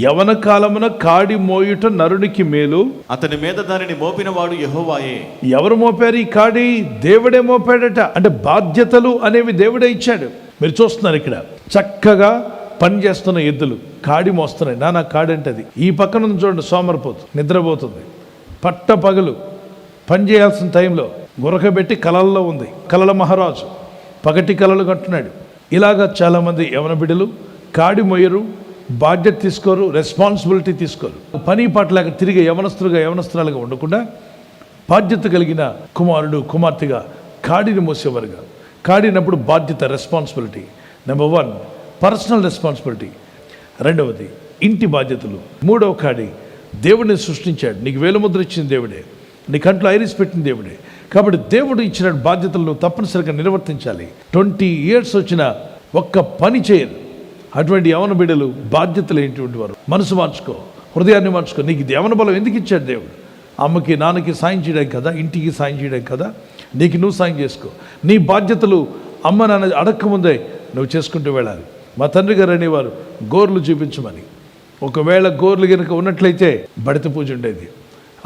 యవన కాలమున కాడి మోయుట నరునికి మేలు. అతని మీద దానిని మోపినవాడు యెహోవాయే. ఎవరు మోపారు ఈ కాడి? దేవుడే మోపాడట. అంటే బాధ్యతలు అనేవి దేవుడే ఇచ్చాడు. మీరు చూస్తున్నారు ఇక్కడ. చక్కగా పని చేస్తున్న ఎద్దులు. కాడి మోస్తున్నాయి. నానా కాడి అంటే అది ఈ పక్కన చూడండి సోమరిపోతు. నిద్రపోతుంది. పట్ట పగలు. పని చేయాల్సిన టైంలో గురకబెట్టి కలల్లో ఉంది. కలల మహారాజు. పగటి కలలు కంటున్నాడు ఇలాగా చాలామంది యవన బిడ్డలు కాడి మొయ్యరు బాధ్యత తీసుకోరు రెస్పాన్సిబిలిటీ తీసుకోరు. పని పాటలాగా తిరిగి యవనస్తులుగా యవనస్తురాలుగా ఉండకుండా బాధ్యత కలిగిన కుమారుడు కుమార్తెగా కాడిని మోసేవారుగా. కాడినప్పుడు బాధ్యత responsibility number one personal responsibility రెండవది ఇంటి బాధ్యతలు. మూడవ కాడి దేవుడిని సృష్టించాడు. నీకు వేలుముద్ర ఇచ్చిన దేవుడే. నీ కంట్లో ఐరిస్ పెట్టిన దేవుడే. కాబట్టి దేవుడు ఇచ్చిన బాధ్యతలను తప్పనిసరిగా నిర్వర్తించాలి. ట్వంటీ ఇయర్స్ వచ్చిన ఒక్క పని చేయరు. అటువంటి యవన బిడ్డలు బాధ్యతలు ఏంటువంటి వారు? మనసు మార్చుకో. హృదయాన్ని మార్చుకో. నీకు దేవన బలం ఎందుకు ఇచ్చాడు దేవుడు? అమ్మకి నాన్నకి సాయం చేయడానికి కదా? ఇంటికి సాయం చేయడానికి కదా? నీకు నువ్వు సాయం చేసుకో. నీ బాధ్యతలు అమ్మ నాన్న అడక్కముందే నువ్వు చేసుకుంటూ వెళ్ళాలి. మా తండ్రి గారు అనేవారు గోర్లు చూపించమని. ఒకవేళ గోర్లు కనుక ఉన్నట్లయితే బడిత పూజ ఉండేది.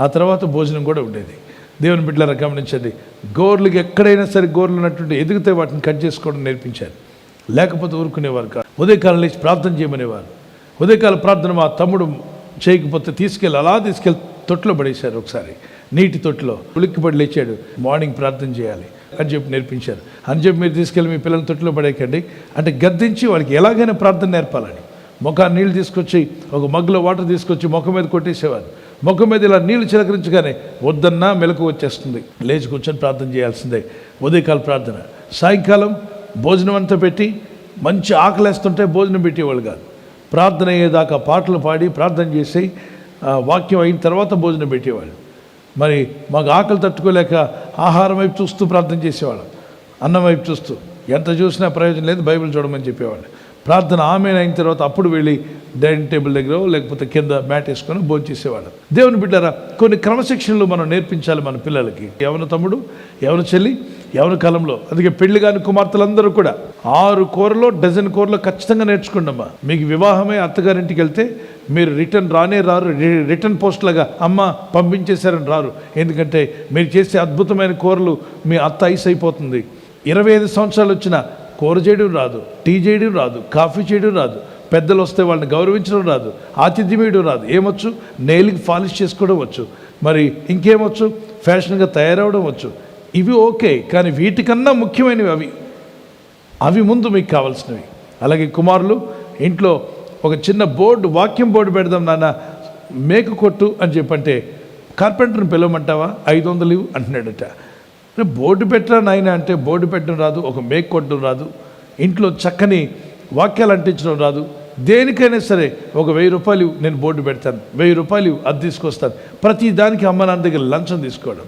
ఆ తర్వాత భోజనం కూడా ఉండేది. దేవుని బిడ్డలారా గమనించండి. గోర్లకి ఎక్కడైనా సరే గోర్లు ఉన్నటువంటి ఎదిగితే వాటిని కట్ చేసుకోవడం నేర్పించారు. లేకపోతే ఊరుకునేవారు కాదు. ఉదయకాలం లేచి ప్రార్థన చేయమనేవారు. ఉదయకాల ప్రార్థన మా తమ్ముడు చేయకపోతే తీసుకెళ్ళి అలా తీసుకెళ్ళి తొట్టులో పడేశారు ఒకసారి. నీటి తొట్టులో ఉలిక్కిపడి లేచాడు. మార్నింగ్ ప్రార్థన చేయాలి అని చెప్పి నేర్పించారు. అని చెప్పి మీరు తీసుకెళ్ళి మీ పిల్లల తొట్టులో పడేయకండి. అంటే గద్దించి వాళ్ళకి ఎలాగైనా ప్రార్థన నేర్పాలని. ముఖాన్ని నీళ్ళు తీసుకొచ్చి ఒక మగ్గులో వాటర్ తీసుకొచ్చి ముఖం మీద కొట్టేసేవారు. ముఖం మీద ఇలా నీళ్ళు చిలకరించగానే వద్దన్నా మెలకు వచ్చేస్తుంది. లేచి కూర్చొని ప్రార్థన చేయాల్సిందే. ఉదయకాల ప్రార్థన. సాయంకాలం భోజనం అంతా పెట్టి మంచి ఆకలేస్తుంటే భోజనం పెట్టేవాళ్ళు కాదు. ప్రార్థన అయ్యేదాకా పాటలు పాడి ప్రార్థన చేసి వాక్యం అయిన తర్వాత భోజనం పెట్టేవాళ్ళు. మరి మాకు ఆకలి తట్టుకోలేక ఆహారం వైపు చూస్తూ ప్రార్థన చేసేవాళ్ళం. అన్నం వైపు చూస్తూ. ఎంత చూసినా ప్రయోజనం లేదు బైబిల్ చూడమని చెప్పేవాళ్ళు ప్రార్థన ఆమె అయిన తర్వాత అప్పుడు వెళ్ళి డైనింగ్ టేబుల్ దగ్గర లేకపోతే కింద మ్యాట్ వేసుకొని భోజనం చేసేవాళ్ళం. దేవుని బిడ్డారా కొన్ని క్రమశిక్షణలు మనం నేర్పించాలి మన పిల్లలకి. ఎవరి తమ్ముడు? ఎవరి చెల్లి? ఎవరి కాలంలో? అందుకే పెళ్ళి కాని కుమార్తెలందరూ కూడా ఆరు కూరలో డజన్ కూరలో ఖచ్చితంగా నేర్చుకోండమ్మా. మీకు వివాహమే అత్తగారింటికి వెళ్తే మీరు రిటర్న్ రానే రారు రి- రిటర్న్ పోస్ట్ లాగా అమ్మ పంపించేశారని రారు. ఎందుకంటే మీరు చేసే అద్భుతమైన కూరలు మీ అత్త ఐస్ అయిపోతుంది. ఇరవై ఐదు సంవత్సరాలు వచ్చిన కూర చేయడం రాదు టీ చేయడం రాదు కాఫీ చేయడం రాదు పెద్దలు వస్తే వాళ్ళని గౌరవించడం రాదు ఆతిథ్యం ఇవ్వడం రాదు. ఏమొచ్చు? నెయిల్కి పాలిష్ చేసుకోవడం వచ్చు. మరి ఇంకేమొచ్చు? ఫ్యాషన్గా తయారవడం వచ్చు. ఇవి ఓకే కానీ వీటికన్నా ముఖ్యమైనవి అవి. అవి ముందు మీకు కావాల్సినవి. అలాగే కుమారులు ఇంట్లో ఒక చిన్న బోర్డు వాక్యం బోర్డు పెడదాం నాన్న. మేక కొట్టు అని చెప్పంటే కార్పెంటర్ని పిలవమంటావా? ఐదు వందలు ఇవ్వు అంటున్నాడట. బోర్డు పెట్టరా నాయన అంటే బోర్డు పెట్టడం రాదు ఒక మేక్ కొట్టడం రాదు ఇంట్లో చక్కని వాక్యాలు అంటించడం రాదు. దేనికైనా సరే ఒక వెయ్యి రూపాయలు నేను బోర్డు పెడతాను. వెయ్యి రూపాయలు అది తీసుకొస్తాను. ప్రతి దానికి అమ్మ నాన్న దగ్గర లంచం తీసుకోవడం.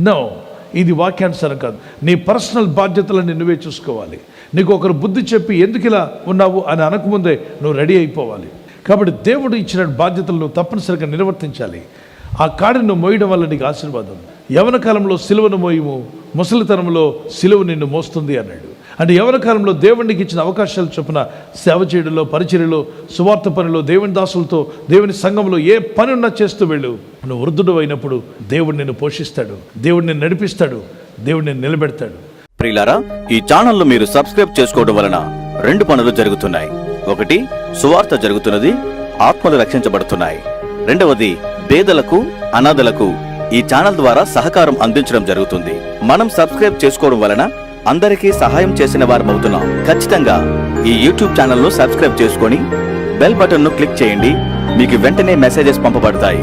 నో ఇది వాక్యానుసారం కాదు. నీ పర్సనల్ బాధ్యతలను నువ్వే చూసుకోవాలి. నీకు ఒకరు బుద్ధి చెప్పి ఎందుకు ఇలా ఉన్నావు అని అనకముందే నువ్వు రెడీ అయిపోవాలి. కాబట్టి దేవుడు ఇచ్చిన బాధ్యతలు నువ్వు తప్పనిసరిగా నిర్వర్తించాలి. ఆ కాడిని నువ్వు మోయడం వల్ల నీకు ఆశీర్వాదం యవన కాలంలో సిలువను మోయము ముసలితనంలో సిలువ నిన్ను మోస్తుంది అన్నాడు. అంటే యవన కాలంలో దేవునికి ఇచ్చిన అవకాశాలు చొప్పున సేవ చేయడంలో పరిచర్యలో సువార్త పనిలో దేవుని దాసులతో దేవుని సంఘంలో ఏ పని ఉన్నా చేస్తూ వెళ్ళు. నువ్వు వృద్ధుడు అయినప్పుడు దేవుడు నిన్ను పోషిస్తాడు దేవుడు నిన్ను నడిపిస్తాడు దేవుడు నిన్ను నిలబెడతాడు. ప్రియులారా ఈ ఛానల్ మీరు సబ్స్క్రైబ్ చేసుకోవడం వలన రెండు పనులు జరుగుతున్నాయి. ఒకటి సువార్త జరుగుతున్నది ఆత్మలు రక్షించబడుతున్నాయి. రెండవది పేదలకు అనాథలకు ఈ ఛానల్ ద్వారా సహకారం అందించడం జరుగుతుంది. మనం సబ్స్క్రైబ్ చేసుకోవడం వలన అందరికీ సహాయం చేసిన వారు అవుతున్నాం. ఖచ్చితంగా ఈ యూట్యూబ్ ఛానల్ను సబ్స్క్రైబ్ చేసుకొని బెల్ బటన్ను క్లిక్ చేయండి. మీకు వెంటనే మెసేజెస్ పంపబడతాయి.